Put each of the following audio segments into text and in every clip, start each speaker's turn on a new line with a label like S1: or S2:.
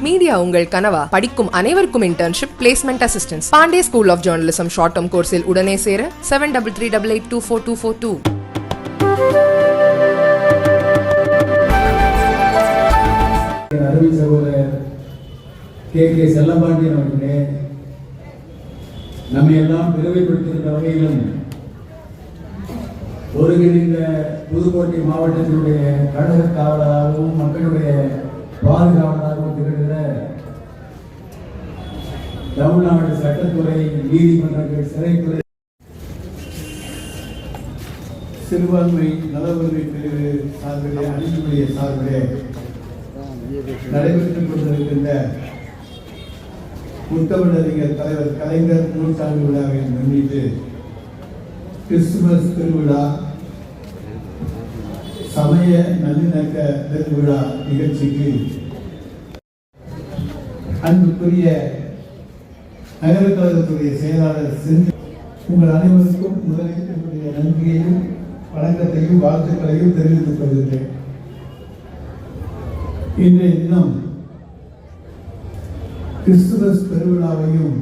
S1: Media உங்கள் கனவா? படிக்கும் அனைவருக்கும் internship placement assistance Pandey school of journalism short term கோர்ஸில் உடனே சேர seven double three double eight two four two four two
S2: அருமை சகோதரர் கே. கே. செல்லப்பாண்டியன் அவர்களே நம்மை எல்லாம் பெருமைப்படுத்துகின்ற வகையிலும் ஒருங்கிணைந்த புதுக்கோட்டை மாவட்டத்தினுடைய கழக காவலராகவும் மக்களுடைய பாதுகாவலராகவும் திகழ்கிற தமிழ்நாடு சட்டத்துறை நீதிமன்றங்கள் சிறைத்துறை சிறுபான்மை நலவுரிமை பிரிவு சார்பிலே அணியினுடைய சார்பிலே நடைபெற்றுக் கொண்டிருக்கின்ற முத்தமிழறிஞர் தலைவர் கலைஞர் நூற்றாண்டு விழாவை முன்னிட்டு கிறிஸ்துமஸ் திருவிழா சமய நல்லிணக்க திருவிழா நிகழ்ச்சிக்கு அன்புக்குரிய நகர கழகத்துடைய செயலாளர் செஞ்சு உங்கள் அனைவருக்கும் முதலில் என்னுடைய நன்றியையும் வணக்கத்தையும் வாழ்த்துக்களையும் தெரிவித்துக் கொள்கின்றேன். இன்றைய தினம் கிறிஸ்துமஸ் பெருவிழாவையும்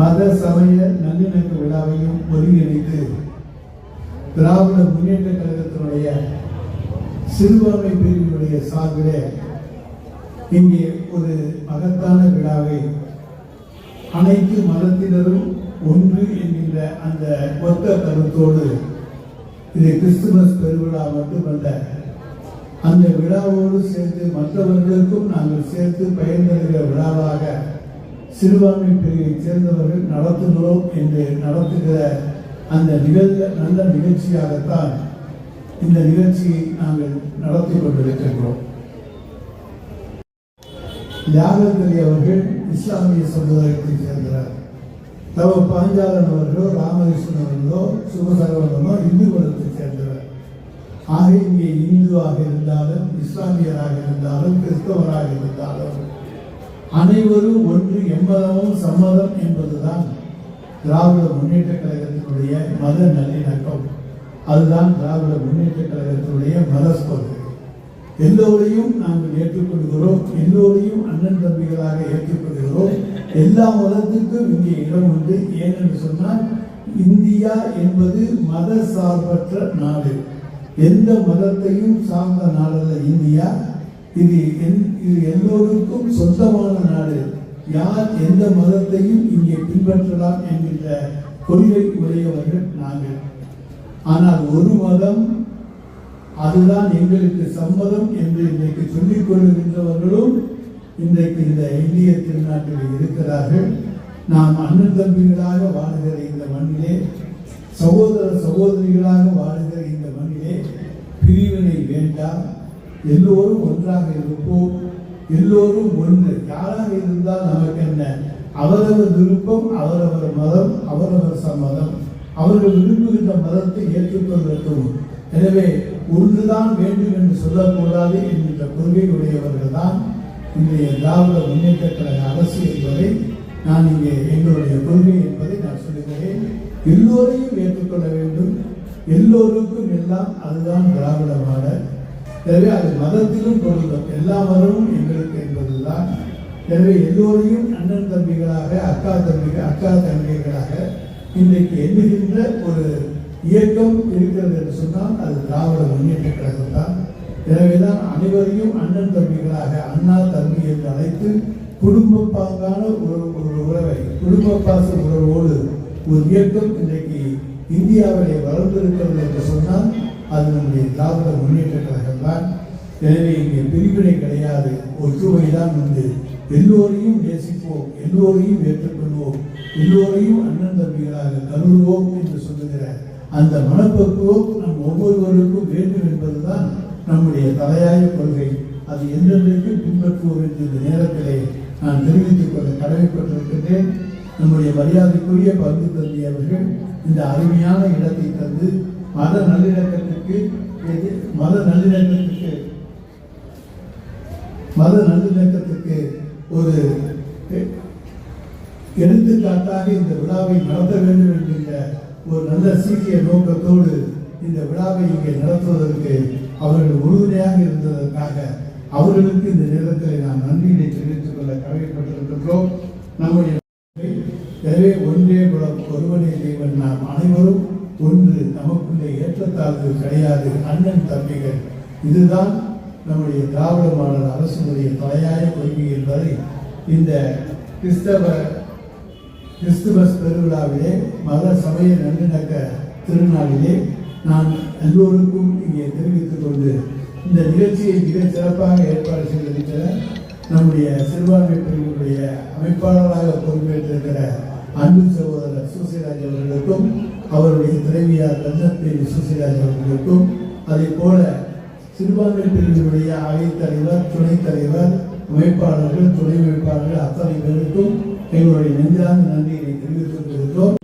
S2: மத சமய நல்லிணக்க விழாவையும் ஒருங்கிணைத்து திராவிட முன்னேற்ற கழகத்தினுடைய சிறுபான்மை பிரிவினுடைய சார்பிலே இங்கே ஒரு மகத்தான விழாவை அனைத்து மதத்தினரும் ஒன்று என்கின்ற அந்த ஒத்த கருத்தோடு இது கிறிஸ்துமஸ் பெருவிழா மட்டுமல்ல அந்த விழாவோடு சேர்த்து மற்றவர்களுக்கும் நாங்கள் சேர்த்து பயன் விழாவாக சிறுபான்மை பிரிவை சேர்ந்தவர்கள் நடத்துகிறோம் என்று நடத்துகிற அந்த நிகழ்ந்த நல்ல நிகழ்ச்சியாகத்தான் இந்த நிகழ்ச்சியை நாங்கள் நடத்தி கொண்டிருக்கின்றோம். தியாகத்தலி அவர்கள் இஸ்லாமிய சமுதாயத்தை சேர்ந்தவர். தவ பாஞ்சாலன் அவர்களோ ராமகிருஷ்ணன் அவர்களோ சுபசரவனோ இந்து மதத்தை சேர்ந்தவர். ஆக இங்கே இந்துவாக இருந்தாலும் இஸ்லாமியராக இருந்தாலும் கிறிஸ்தவராக இருந்தாலும் அனைவரும் ஒன்று எம்மதமும் சம்மதம் என்பதுதான். திராவிட முன்னேற்ற கழகத்தினுடைய மத நல்லிணக்கம். அதுதான் திராவிட முன்னேற்ற கழகத்தினுடைய மதஸ்கொள்கை எல்லோரையும் நாங்கள் ஏற்றுக்கொள்கிறோம். எல்லோரையும் அண்ணன் தம்பிகளாக ஏற்றுக்கொள்கிறோம். எல்லா மதத்துக்கும் இங்கே இடம் உண்டு. ஏனென்று சொன்னால் இந்தியா என்பது மத சார்பற்ற நாடு. எந்த மதத்தையும் சார்ந்த நாடல்ல இந்தியா. இது என்- இது எல்லோருக்கும் சொந்தமான நாடு. யார் எந்த மதத்தையும் இங்கே பின்பற்றலாம் என்கின்ற கொள்கை உடையவர்கள் நாங்கள். ஆனால் ஒரு மதம் அதுதான் எங்களுக்கு சம்மதம் என்று இன்றைக்கு சொல்லிக் கொள்ளுகின்றவர்களும் இன்றைக்கு இந்த இந்திய திருநாட்டில் இருக்கிறார்கள். நாம் அண்ணன் தம்பிகளாக வாழுகிற இந்த மண்ணிலே சகோதர சகோதரிகளாக வாழுகிற இந்த மண்ணிலே பிரிவினை வேண்டாம். எல்லோரும் ஒன்றாக இருப்போம். எல்லோரும் ஒன்று. யாராக இருந்தால் நமக்கு என்ன? அவரவர் விருப்பம் அவரவர் மதம் அவரவர் சம்மதம். அவர்கள் விரும்புகின்ற மதத்தை ஏற்றுக்கொள்ளட்டும் எனவே ஒன்றுதான் வேண்டும் என்று சொல்லக்கூடாது என்கின்ற கொள்கையுடையவர்கள் தான் இன்றைய திராவிட முன்னேற்ற கழக அரசு என்பதை நான் இங்கே எங்களுடைய கொள்கை என்பதை நான் சொல்லுகிறேன். எல்லோரையும் ஏற்றுக்கொள்ள வேண்டும். எல்லோருக்கும் எல்லாம் அதுதான் திராவிட மாடல் எனவே அது மதத்திலும் பொருந்தும். எல்லா மதமும் எங்களுக்கு என்பதுதான். எனவே எல்லோரையும் அண்ணன் தம்பிகளாக அக்கா தம்பிகள் அக்கா தம்பிகளாக இன்றைக்கு எண்ணுகின்ற ஒரு இயக்கம் இருக்கிறது என்று சொன்னால் அது திராவிட முன்னேற்ற கழகம் தான். எனவேதான் அனைவரையும் அண்ணன் தம்பிகளாக அண்ணா தம்பி என்று அழைத்து குடும்ப பாங்கான ஒரு ஒரு உறவை குடும்ப பாச உறவோடு ஒரு இயக்கம் இன்றைக்கு இந்தியாவிலே வளர்ந்திருக்கிறது என்று சொன்னால் அது நம்முடைய திராவிட முன்னேற்ற கழகம் தான். எனவே இங்கே பிரிவினை கிடையாது. ஒற்றுமை தான் உண்டு. எல்லோரையும் நேசிப்போம். எல்லோரையும் ஏற்றுக்கொள்வோம். எல்லோரையும் அண்ணன் தம்பிகளாக கருதுவோம் என்று சொல்லுகிற அந்த மனப்பக்குவம் நம் ஒவ்வொருவருக்கும் வேண்டும் என்பதுதான் நம்முடைய தலையாய கொள்கை. அது என்றென்றைக்கு பின்பற்றுவோம் என்று இந்த நேரத்திலே நான் தெரிவித்துக் கொள்ள கடமைப்பட்டிருக்கின்றேன். நம்முடைய மரியாதைக்குரிய பங்கு தந்தி அவர்கள் இந்த அருமையான இடத்தை தந்து மத நல்லிணக்கத்திற்கு மத நல்லிணக்கத்திற்கு மத நல்லிணக்கத்துக்கு ஒரு எடுத்துக்காட்டாக இந்த விழாவை நடத்த வேண்டும் என்கின்ற ஒரு நல்ல சீக்கிய நோக்கத்தோடு இந்த விழாவை இங்கே நடத்துவதற்கு அவர்கள் உறுதுணையாக இருந்ததற்காக அவர்களுக்கு இந்த நேரத்தில் நாம் நன்றியை தெரிவித்துக் கொள்ள கடமைப்பட்டிருக்கின்றோம். நம்முடைய எனவே ஒன்றே குலம் ஒருவனே தேவன் நாம் அனைவரும் ஒன்று நமக்கு ஏற்றத்தாழ்வு கிடையாது. அண்ணன் தம்பிகள் இதுதான் நம்முடைய திராவிட மாடல் அரசுடைய தலையாய கொள்கை என்பதை இந்த கிறிஸ்தவ கிறிஸ்துமஸ் பெருவிழாவிலே மத சமய நல்லிணக்க திருநாளிலே நான் எல்லோருக்கும் இங்கே தெரிவித்துக் கொண்டு இந்த நிகழ்ச்சியை மிக சிறப்பாக ஏற்பாடு செய்திருக்கிற நம்முடைய சிறுபான்மை பிரிவுடைய அமைப்பாளராக பொறுப்பேற்றிருக்கிற அன்பு சகோதரர் சூசிராஜ் அவர்களுக்கும் அவருடைய துறைவியார் ரஞ்சன்பேரி சூசிராஜ் அவர்களுக்கும் அதே போல சிறுபான்மை பிரிவினுடைய அவைத்தலைவர் துணைத் தலைவர் அமைப்பாளர்கள் துணை வேட்பாளர்கள் அத்தனை பேருக்கும் எங்களுடைய நெஞ்சார்ந்த நன்றியை தெரிவித்துக் கொள்கிறோம்.